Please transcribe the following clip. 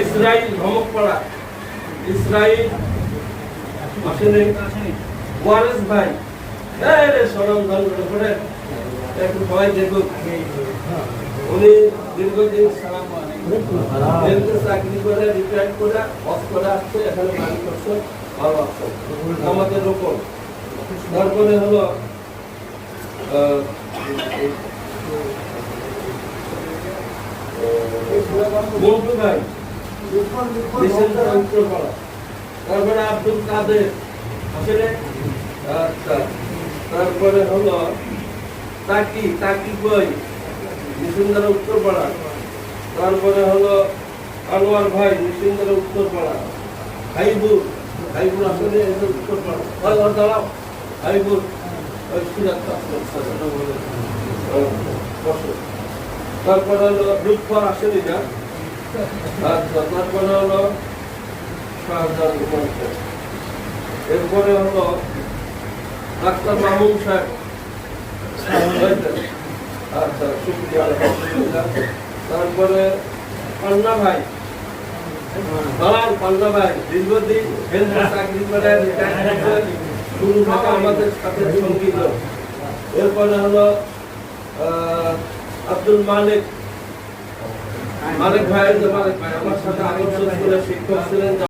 ইসরাইল ধমকপাড়া ইসরাইল, আসেনি? ওয়ারেস ভাই। রে সরম ধন করে একটু সবাই দেখুক উনি দীর্ঘদিন জেলতে চাকরি করে রিটায়ার করে অফ করে আসছে, এখানে বাড়ি করছে, ভালো আছে। আমাদের লোক তারপরে হলো তারপরে আব্দুল হলো তাকি উত্তরপাড়া তারপরে হলো আনোয়ার ভাই হাইবুর হাইবুর আসলে উত্তরপাড়া দাঁড়াও হাইবুর তারপরে হলো রূপপার আসেনি না? তারপরে হলো এরপরে হলো ডাক্তার মামুন সাহেব। আচ্ছা তারপরে পান্না ভাই। পান্না ভাই, দীর্ঘদিন চাকরি করে আমাদের সাথে সংগীত এরপরে হলো আব্দুল মালিক। মালিক ভাই মালিক ভাই আমার সাথে আদর্শ স্কুলের শিক্ষক ছিলেন